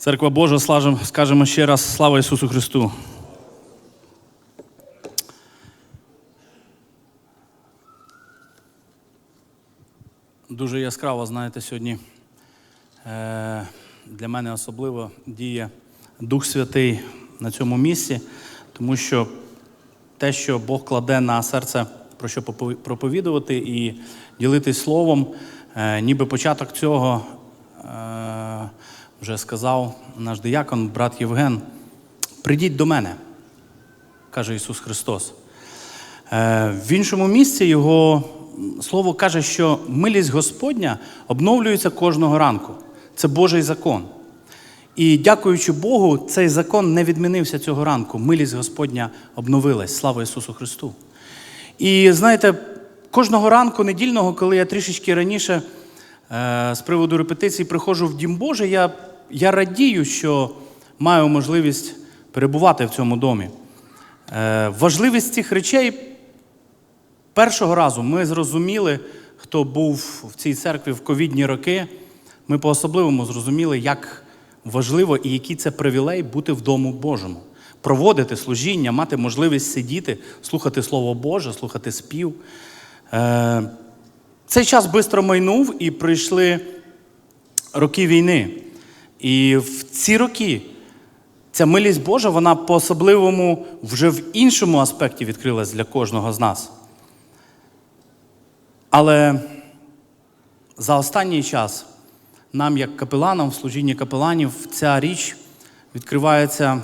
Церква Божа, скажемо ще раз слава Ісусу Христу. Дуже яскраво, знаєте, сьогодні е, для мене особливо діє Дух Святий на цьому місці, тому що те, що Бог кладе на серце, про що проповідувати і ділитись словом, е, ніби початок цього е, вже сказав наш диякон, брат Євген. Прийдіть до мене, каже Ісус Христос. Е, В іншому місці його слово каже, що милість Господня обновлюється кожного ранку. Це Божий закон. І дякуючи Богу, цей закон не відмінився цього ранку. Милість Господня обновилась. Слава Ісусу Христу. І знаєте, кожного ранку недільного, коли я трішечки раніше е, з приводу репетицій приходжу в Дім Божий, я, я радію, що маю можливість перебувати в цьому домі. Е, важливість цих речей першого разу ми зрозуміли, хто був в цій церкві в ковідні роки. Ми по-особливому зрозуміли, як важливо і який це привілей бути в дому Божому, проводити служіння, мати можливість сидіти, слухати Слово Боже, слухати спів. Е, Цей час швидко майнув і прийшли роки війни. І в ці роки ця милість Божа, вона по-особливому вже в іншому аспекті відкрилась для кожного з нас. Але за останній час нам, як капеланам, в служінні капеланів, ця річ відкривається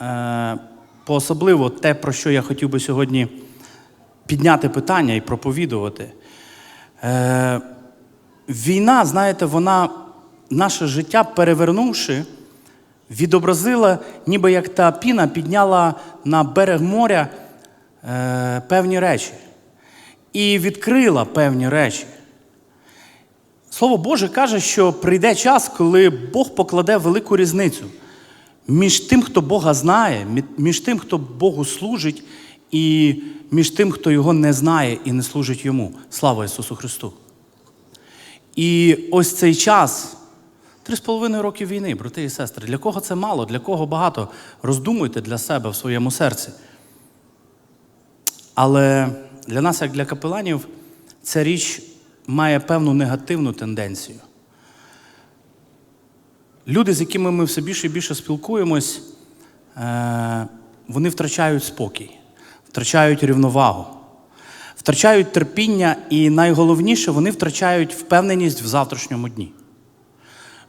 е, по-особливо те, про що я хотів би сьогодні підняти питання і проповідувати. Е, війна, знаєте, вона наше життя перевернувши, відобразила, ніби як та піна підняла на берег моря е, певні речі і відкрила певні речі. Слово Боже каже, що прийде час, коли Бог покладе велику різницю між тим, хто Бога знає, між тим, хто Богу служить, і між тим, хто його не знає і не служить йому. Слава Ісусу Христу! І ось цей час, три з половиною роки війни, брати і сестри, для кого це мало, для кого багато, роздумуйте для себе в своєму серці. Але для нас, як для капеланів, ця річ має певну негативну тенденцію. Люди, з якими ми все більше і більше спілкуємось, е, вони втрачають спокій, втрачають рівновагу, втрачають терпіння і найголовніше, вони втрачають впевненість в завтрашньому дні.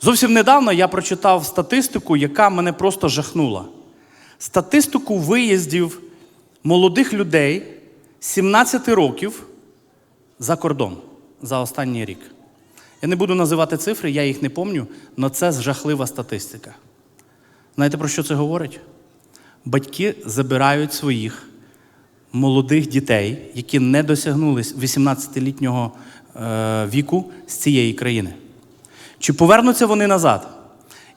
Зовсім недавно я прочитав статистику, яка мене просто жахнула. Статистику виїздів молодих людей 17 років за кордон за останній рік. Я не буду називати цифри, я їх не пам'ятаю, але це жахлива статистика. Знаєте, про що це говорить? Батьки забирають своїх молодих дітей, які не досягнули 18-літнього е, віку з цієї країни. Чи повернуться вони назад?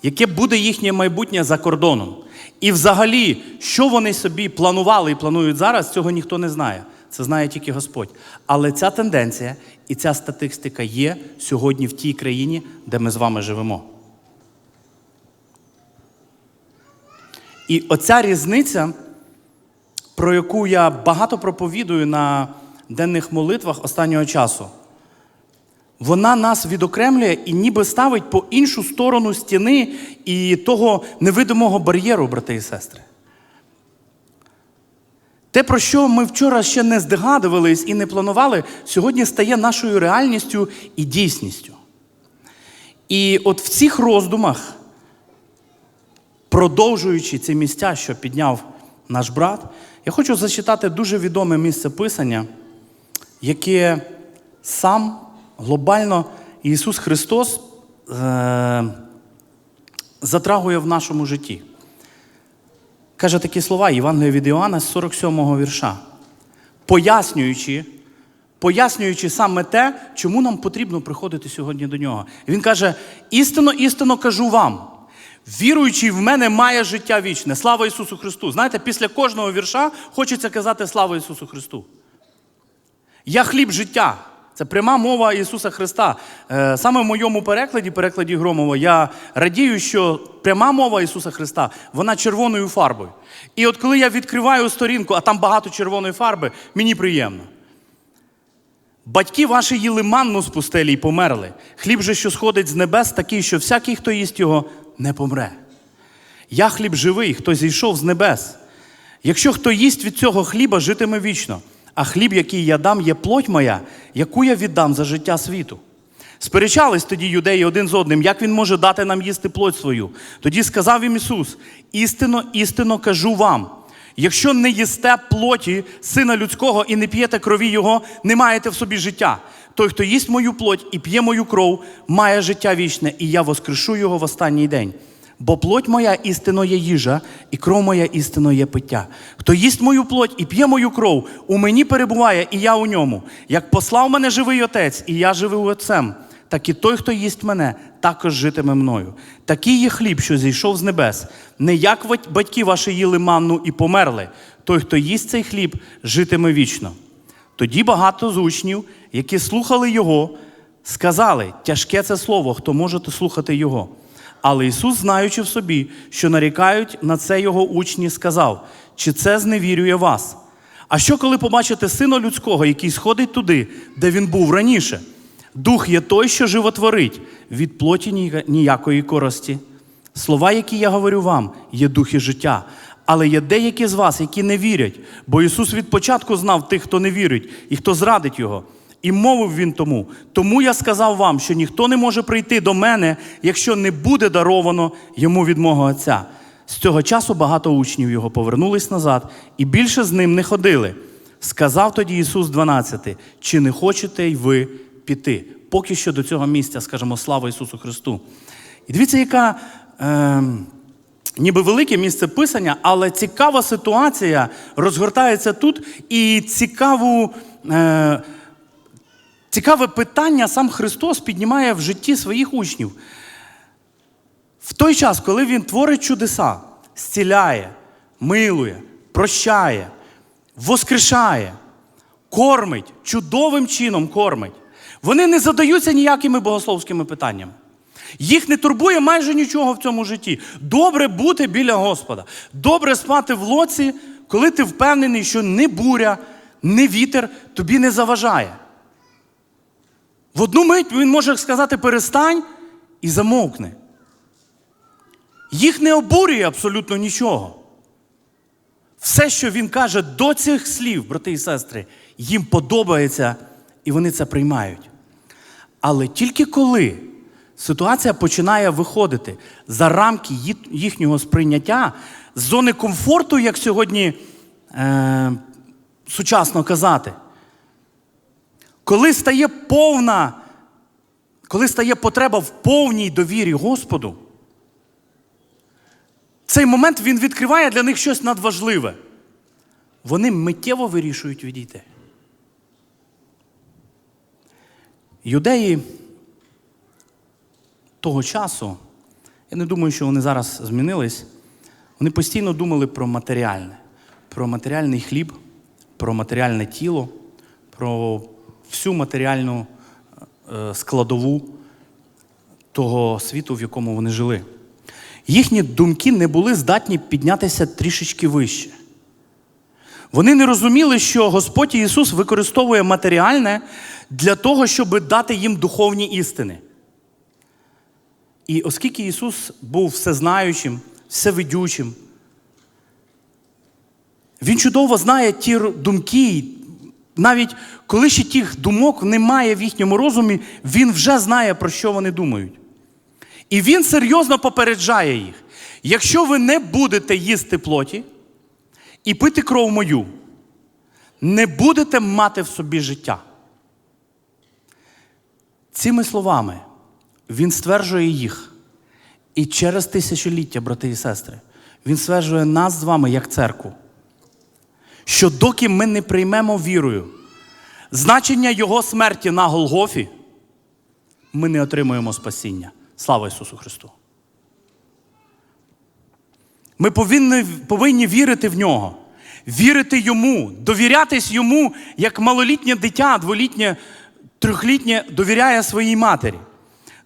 Яке буде їхнє майбутнє за кордоном? І взагалі, що вони собі планували і планують зараз, цього ніхто не знає. Це знає тільки Господь. Але ця тенденція і ця статистика є сьогодні в тій країні, де ми з вами живемо. І оця різниця, про яку я багато проповідую на денних молитвах останнього часу, вона нас відокремлює і ніби ставить по іншу сторону стіни і того невидимого бар'єру, брати і сестри. Те, про що ми вчора ще не здогадувались і не планували, сьогодні стає нашою реальністю і дійсністю. І от в цих роздумах, продовжуючи ці місця, що підняв наш брат, я хочу зачитати дуже відоме місце Писання, яке сам глобально Ісус Христос е- затрагує в нашому житті. Каже такі слова Євангелія від Іоанна з 47-го вірша, пояснюючи, пояснюючи саме те, чому нам потрібно приходити сьогодні до нього. Він каже: істинно, істинно кажу вам, віруючий в мене має життя вічне. Слава Ісусу Христу. Знаєте, після кожного вірша хочеться казати слава Ісусу Христу. Я хліб життя. Це пряма мова Ісуса Христа. Е, Саме в моєму перекладі, перекладі Громова, я радію, що пряма мова Ісуса Христа, вона червоною фарбою. І от коли я відкриваю сторінку, а там багато червоної фарби, мені приємно. Батьки ваші їли манну з пустелі й померли. Хліб же, що сходить з небес, такий, що всякий, хто їсть його, не помре. Я хліб живий, хто зійшов з небес. Якщо хто їсть від цього хліба, житиме вічно, а хліб, який я дам, є плоть моя, яку я віддам за життя світу. Сперечались тоді юдеї один з одним, як він може дати нам їсти плоть свою. Тоді сказав їм Ісус: істинно, істинно кажу вам. Якщо не їсте плоті сина людського і не п'єте крові Його, не маєте в собі життя. Той, хто їсть мою плоть і п'є мою кров, має життя вічне, і я воскрешу його в останній день. Бо плоть моя істинно є їжа, і кров моя істинно є пиття. Хто їсть мою плоть і п'є мою кров, у мені перебуває, і я у ньому. Як послав мене живий отець, і я живий отцем, так і той, хто їсть мене, також житиме мною. Такий є хліб, що зійшов з небес. Не як батьки ваші їли манну і померли. Той, хто їсть цей хліб, житиме вічно. Тоді багато з учнів, які слухали його, сказали: тяжке це слово, хто може слухати його. Але Ісус, знаючи в собі, що нарікають на це його учні, сказав: чи це зневірює вас? А що, коли побачите сина людського, який сходить туди, де він був раніше? Дух є той, що животворить, від плоті ніякої користі. Слова, які я говорю вам, є дух і життя. Але є деякі з вас, які не вірять, бо Ісус від початку знав тих, хто не вірить, і хто зрадить Його. І мовив він тому. Тому я сказав вам, що ніхто не може прийти до мене, якщо не буде даровано йому від мого Отця. З цього часу багато учнів його повернулись назад і більше з ним не ходили. Сказав тоді Ісус 12, чи не хочете й ви піти? Поки що до цього місця, скажемо, слава Ісусу Христу. І дивіться, яка е, ніби велике місце писання, але цікава ситуація розгортається тут, і цікаву. Е, Цікаве питання сам Христос піднімає в житті своїх учнів. В той час, коли Він творить чудеса, зціляє, милує, прощає, воскрешає, кормить, чудовим чином кормить, вони не задаються ніякими богословськими питаннями. Їх не турбує майже нічого в цьому житті. Добре бути біля Господа, добре спати в лоці, коли ти впевнений, що не буря, не вітер тобі не заважає. В одну мить він може сказати перестань і замовкне. Їх не обурює абсолютно нічого. Все, що він каже до цих слів, брати і сестри, їм подобається, і вони це приймають. Але тільки коли ситуація починає виходити за рамки їхнього сприйняття, з зони комфорту, як сьогодні е, сучасно казати, коли стає повна, коли стає потреба в повній довірі Господу, цей момент він відкриває для них щось надважливе. Вони миттєво вирішують відійти. Юдеї того часу, я не думаю, що вони зараз змінились, вони постійно думали про матеріальне, про матеріальний хліб, про матеріальне тіло, про всю матеріальну е, складову того світу, в якому вони жили. Їхні думки не були здатні піднятися трішечки вище. Вони не розуміли, що Господь Ісус використовує матеріальне для того, щоб дати їм духовні істини. І оскільки Ісус був всезнаючим, всевидючим, Він чудово знає ті думки, навіть коли ще тих думок немає в їхньому розумі, Він вже знає, про що вони думають. І він серйозно попереджає їх: якщо ви не будете їсти плоті і пити кров мою, не будете мати в собі життя. Цими словами він стверджує їх. І через тисячоліття, брати і сестри, він стверджує нас з вами як церкву, що доки ми не приймемо вірою значення Його смерті на Голгофі, ми не отримуємо спасіння. Слава Ісусу Христу! Ми повинні, повинні вірити в нього, вірити йому, довірятись йому як малолітнє дитя, дволітнє, трьохлітнє довіряє своїй матері.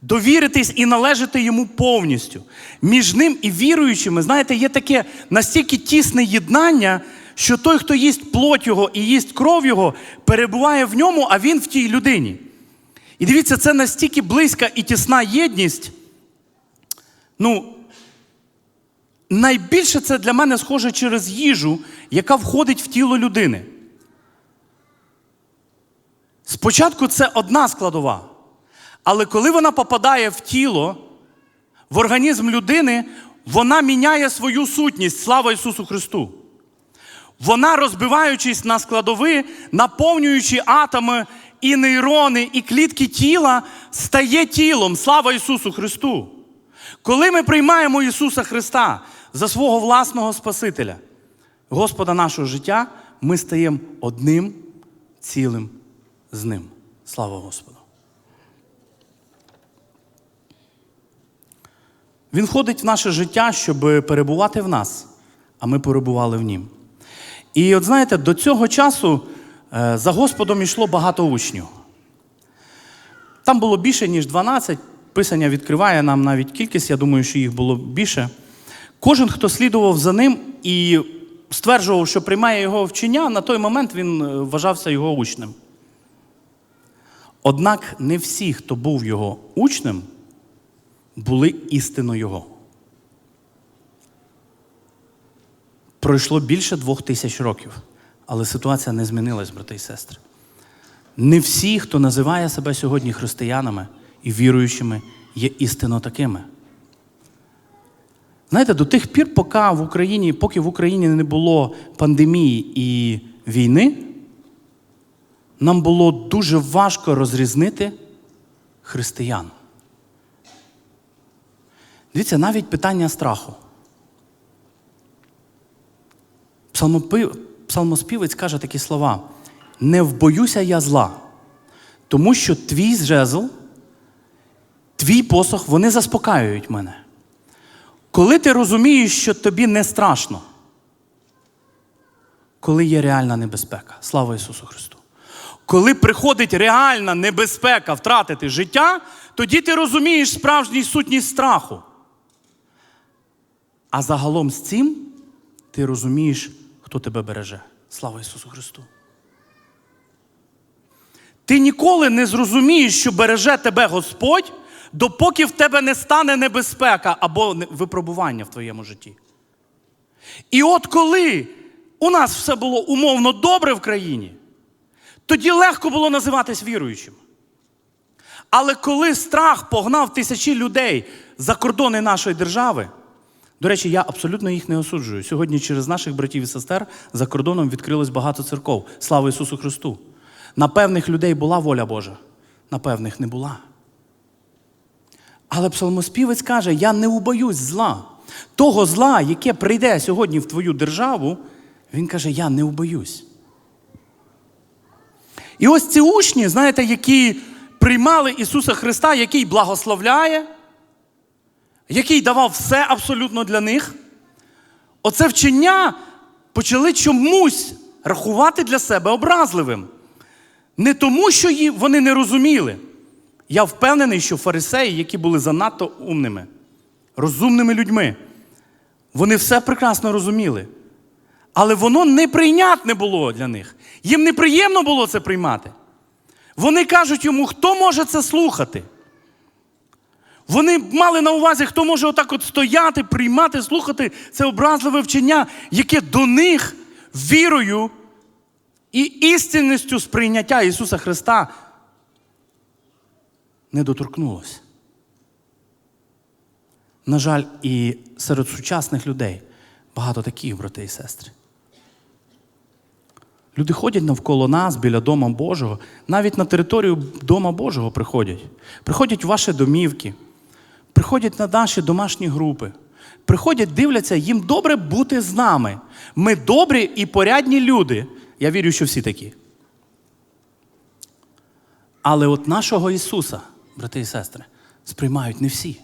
Довіритись і належати йому повністю. Між ним і віруючими, знаєте, є таке настільки тісне єднання, що той, хто їсть плоть його і їсть кров його, перебуває в ньому, а він в тій людині. І дивіться, це настільки близька і тісна єдність. Ну, найбільше це для мене схоже через їжу, яка входить в тіло людини. Спочатку це одна складова. Але коли вона попадає в тіло, в організм людини, вона міняє свою сутність. Слава Ісусу Христу. Вона, розбиваючись на складови, наповнюючи атоми і нейрони, і клітки тіла, стає тілом. Слава Ісусу Христу. Коли ми приймаємо Ісуса Христа за свого власного Спасителя, Господа нашого життя, ми стаємо одним цілим з Ним. Слава Господу. Він входить в наше життя, щоб перебувати в нас, а ми перебували в нім. І от знаєте, до цього часу е, за Господом йшло багато учнів. Там було більше, ніж 12. Писання відкриває нам навіть кількість, я думаю, що їх було більше. Кожен, хто слідував за ним і стверджував, що приймає його вчення, на той момент він е, вважався його учнем. Однак не всі, хто був його учнем, були істинно Його. Пройшло більше двох тисяч років, але ситуація не змінилась, брати і сестри. Не всі, хто називає себе сьогодні християнами і віруючими, є істинно такими. Знаєте, до тих пір, поки в Україні, поки в Україні не було пандемії і війни, нам було дуже важко розрізнити християн. Дивіться, навіть питання страху. Псалмоспівець каже такі слова: не вбоюся я зла, тому що твій жезл, твій посох, вони заспокаюють мене. Коли ти розумієш, що тобі не страшно, коли є реальна небезпека, слава Ісусу Христу. Коли приходить реальна небезпека втратити життя, тоді ти розумієш справжній сутність страху. А загалом з цим ти розумієш, хто тебе береже. Слава Ісусу Христу. Ти ніколи не зрозумієш, що береже тебе Господь, допоки в тебе не стане небезпека або випробування в твоєму житті. І от коли у нас все було умовно добре в країні, тоді легко було називатись віруючим. Але коли страх погнав тисячі людей за кордони нашої держави, до речі, я абсолютно їх не осуджую. Сьогодні через наших братів і сестер за кордоном відкрилось багато церков. Слава Ісусу Христу! На певних людей була воля Божа, на певних не була. Але псалмоспівець каже: я не убоюсь зла. Того зла, яке прийде сьогодні в твою державу, він каже: Я не убоюсь. І ось ці учні, знаєте, які приймали Ісуса Христа, який благословляє, який давав все абсолютно для них, оце вчення почали чомусь рахувати для себе образливим. Не тому, що вони не розуміли. Я впевнений, що фарисеї, які були занадто умними, розумними людьми, вони все прекрасно розуміли. Але воно неприйнятне було для них. Їм неприємно було це приймати. Вони кажуть йому, хто може це слухати? Вони мали на увазі, хто може отак от стояти, приймати, слухати це образливе вчення, яке до них вірою і істинністю сприйняття Ісуса Христа не доторкнулося. На жаль, і серед сучасних людей багато таких, брати і сестри. Люди ходять навколо нас біля Дома Божого, навіть на територію Дома Божого приходять. Приходять в ваші домівки, приходять на наші домашні групи. Приходять, дивляться, їм добре бути з нами. Ми добрі і порядні люди. Я вірю, що всі такі. Але от нашого Ісуса, брати і сестри, сприймають не всі.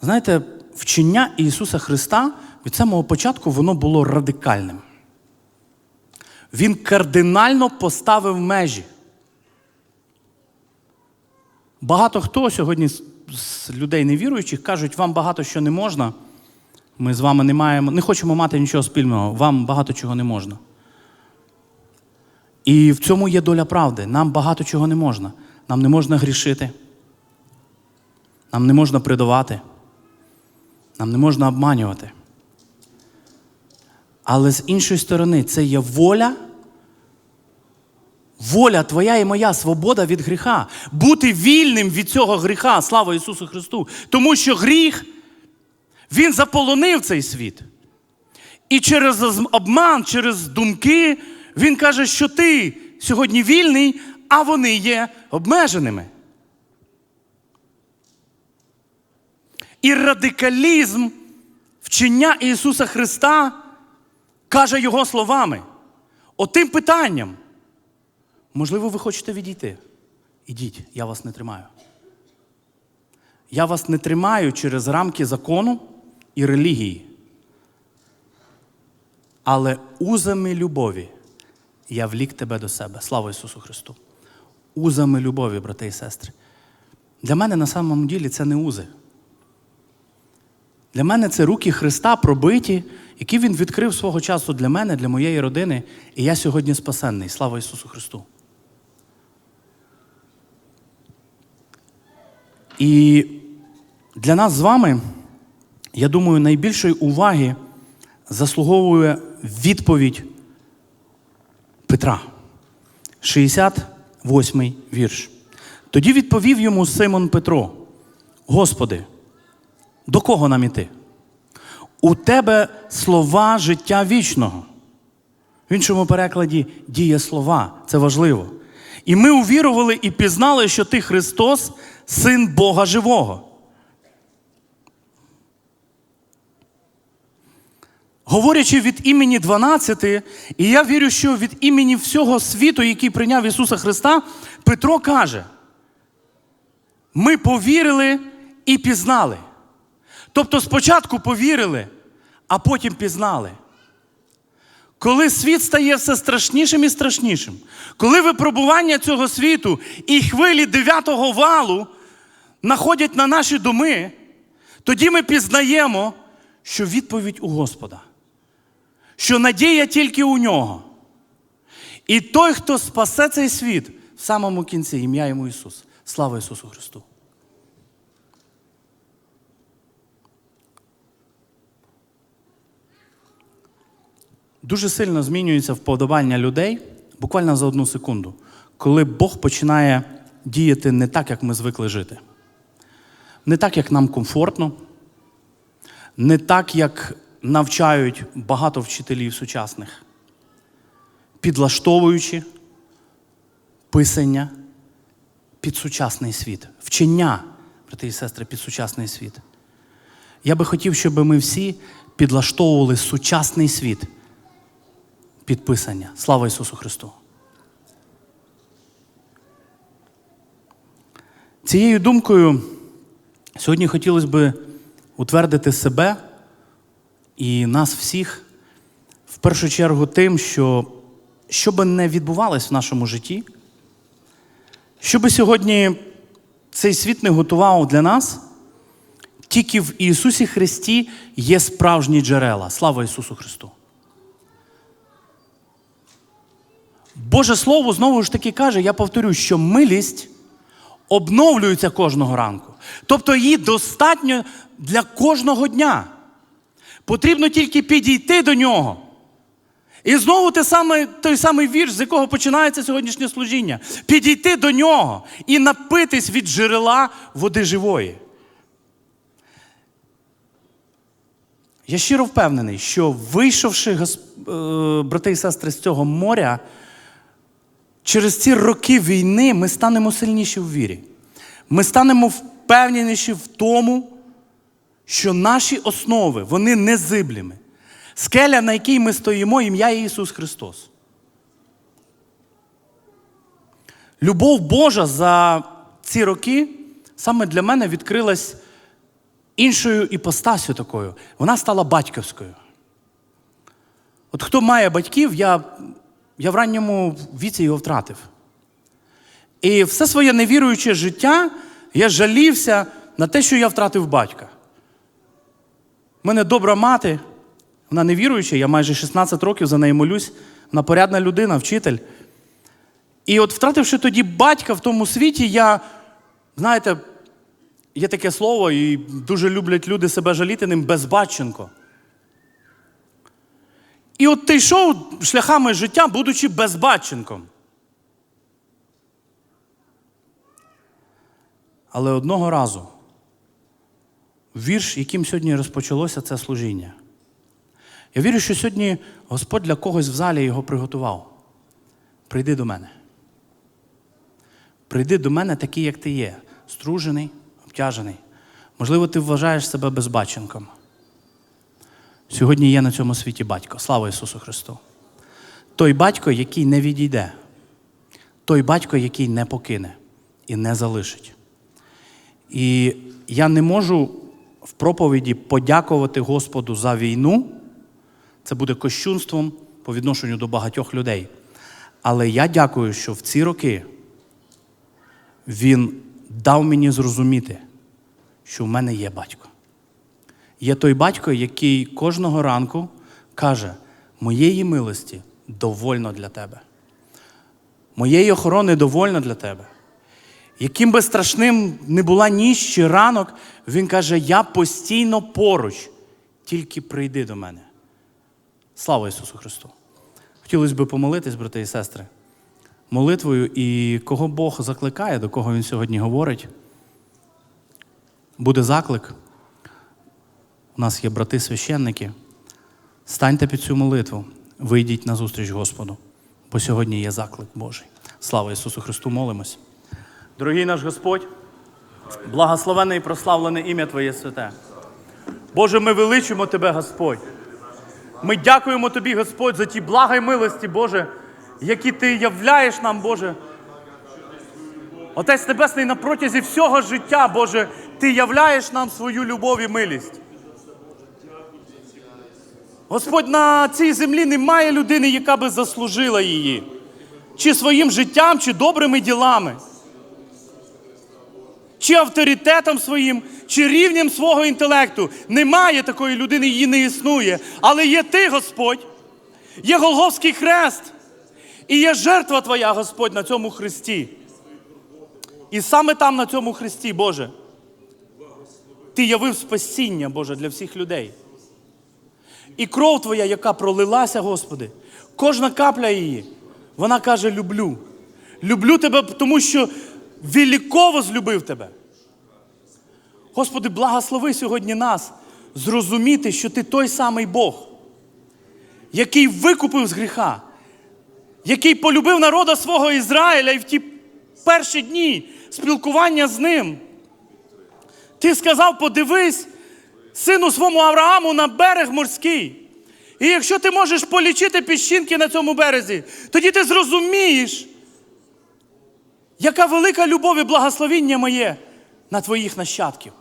Знаєте, вчення Ісуса Христа від самого початку воно було радикальним. Він кардинально поставив межі. Багато хто сьогодні з- людей невіруючих кажуть, вам багато що не можна. Ми з вами не маємо, не хочемо мати нічого спільного, вам багато чого не можна. І в цьому є доля правди. Нам багато чого не можна. Нам не можна грішити. Нам не можна придавати. Нам не можна обманювати. Але з іншої сторони, це є воля. Воля твоя і моя свобода від гріха. Бути вільним від цього гріха, слава Ісусу Христу. Тому що гріх, Він заполонив цей світ. І через обман, через думки, Він каже, що ти сьогодні вільний, а вони є обмеженими. І радикалізм вчення Ісуса Христа каже Його словами. Отим питанням. Можливо, ви хочете відійти. Ідіть, я вас не тримаю. Я вас не тримаю через рамки закону і релігії. Але узами любові я влік тебе до себе. Слава Ісусу Христу! Узами любові, брати і сестри. Для мене на самому ділі це не узи. Для мене це руки Христа пробиті, які Він відкрив свого часу для мене, для моєї родини. І я сьогодні спасенний. Слава Ісусу Христу! І для нас з вами, я думаю, найбільшої уваги заслуговує відповідь Петра, 68 вірш. Тоді відповів йому Симон Петро: Господи, до кого нам іти? У тебе слова життя вічного. В іншому перекладі діє слова. Це важливо. І ми увірували і пізнали, що ти Христос, син Бога живого. Говорячи від імені 12, і я вірю, що від імені всього світу, який прийняв Ісуса Христа, Петро каже: ми повірили і пізнали. Тобто спочатку повірили, а потім пізнали. Коли світ стає все страшнішим і страшнішим, коли випробування цього світу і хвилі дев'ятого валу находять на наші доми, тоді ми пізнаємо, що відповідь у Господа, що надія тільки у нього. І той, хто спасе цей світ, в самому кінці ім'я йому Ісус. Слава Ісусу Христу! Дуже сильно змінюється вподобання людей буквально за одну секунду, коли Бог починає діяти не так, як ми звикли жити. Не так, як нам комфортно, не так, як навчають багато вчителів сучасних, підлаштовуючи писання під сучасний світ, вчення, брати і сестри, під сучасний світ. Я би хотів, щоб ми всі підлаштовували сучасний світ підписання. Слава Ісусу Христу! Цією думкою сьогодні хотілося б утвердити себе і нас всіх в першу чергу тим, що що би не відбувалось в нашому житті, що би сьогодні цей світ не готував для нас, тільки в Ісусі Христі є справжні джерела. Слава Ісусу Христу! Боже Слово знову ж таки каже, я повторю, що милість обновлюється кожного ранку. Тобто її достатньо для кожного дня. Потрібно тільки підійти до нього. І знову те саме, той самий вірш, з якого починається сьогоднішнє служіння. Підійти до нього і напитись від джерела води живої. Я щиро впевнений, що вийшовши, гос- е, брати і сестри, з цього моря, через ці роки війни ми станемо сильніші в вірі. Ми станемо впевненіші в тому, що наші основи, вони незибліми. Скеля, на якій ми стоїмо, ім'я Ісус Христос. Любов Божа за ці роки саме для мене відкрилась іншою іпостасю такою. Вона стала батьківською. От хто має батьків, я я в ранньому віці його втратив. І все своє невіруюче життя я жалівся на те, що я втратив батька. У мене добра мати, вона невіруюча, я майже 16 років за нею молюсь, вона порядна людина, вчитель. І от втративши тоді батька в тому світі, я, знаєте, є таке слово, і дуже люблять люди себе жаліти ним безбатченко. І от ти йшов шляхами життя, будучи безбатченком. Але одного разу вірш, яким сьогодні розпочалося це служіння. Я вірю, що сьогодні Господь для когось в залі його приготував. Прийди до мене. Прийди до мене такий, як ти є, стружений, обтяжений. Можливо, ти вважаєш себе безбаченком. Сьогодні є на цьому світі батько. Слава Ісусу Христу! Той батько, який не відійде, той батько, який не покине і не залишить. І я не можу в проповіді подякувати Господу за війну. Це буде кощунством по відношенню до багатьох людей. Але я дякую, що в ці роки Він дав мені зрозуміти, що в мене є батько. Є той батько, який кожного ранку каже: моєї милості довольно для тебе. Моєї охорони довольно для тебе. Яким би страшним не була ніч чи ранок, він каже: Я постійно поруч, тільки прийди до мене. Слава Ісусу Христу! Хотілося б помолитись, брати і сестри, молитвою, і кого Бог закликає, до кого Він сьогодні говорить. Буде заклик. У нас є брати священники. Станьте під цю молитву, вийдіть на зустріч Господу, бо сьогодні є заклик Божий. Слава Ісусу Христу, молимось. Дорогий наш Господь, благословене і прославлене ім'я Твоє святе. Боже, ми величимо Тебе, Господь. Ми дякуємо Тобі, Господь, за ті блага й милості, Боже, які Ти являєш нам, Боже. Отець Небесний, на протязі всього життя, Боже, Ти являєш нам свою любов і милість. Господь, на цій землі немає людини, яка би заслужила її, чи своїм життям, чи добрими ділами, чи авторитетом своїм, чи рівнем свого інтелекту. Немає такої людини, її не існує. Але є ти, Господь, є Голговський хрест, і є жертва Твоя, Господь, на цьому хресті. І саме там, на цьому хресті, Боже, Ти явив спасіння, Боже, для всіх людей. І кров Твоя, яка пролилася, Господи, кожна капля її, вона каже: люблю. Люблю тебе, тому що великово злюбив тебе. Господи, благослови сьогодні нас зрозуміти, що Ти той самий Бог, який викупив з гріха, який полюбив народа свого Ізраїля і в ті перші дні спілкування з ним. Ти сказав: подивись, сину своєму Аврааму на берег морський. І якщо ти можеш полічити піщинки на цьому березі, тоді ти зрозумієш, яка велика любов і благословіння моє на твоїх нащадків.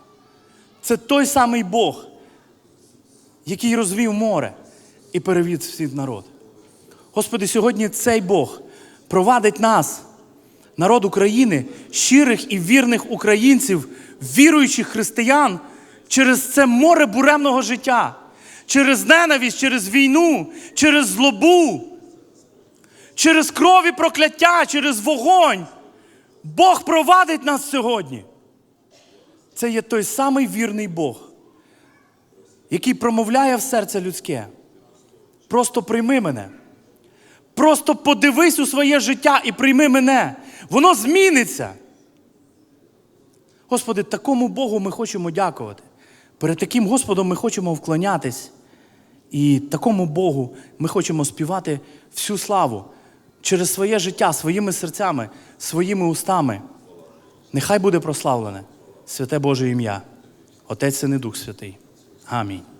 Це той самий Бог, який розвів море і перевів свій народ. Господи, сьогодні цей Бог провадить нас, народ України, щирих і вірних українців, віруючих християн, через це море буремного життя, через ненависть, через війну, через злобу, через кров і прокляття, через вогонь. Бог провадить нас сьогодні. Це є той самий вірний Бог, який промовляє в серце людське. Просто прийми мене. Просто подивись у своє життя і прийми мене. Воно зміниться. Господи, такому Богу ми хочемо дякувати. Перед таким Господом ми хочемо вклонятись. І такому Богу ми хочемо співати всю славу через своє життя, своїми серцями, своїми устами. Нехай буде прославлене святе Боже ім'я, Отець Син і Дух Святий. Амінь.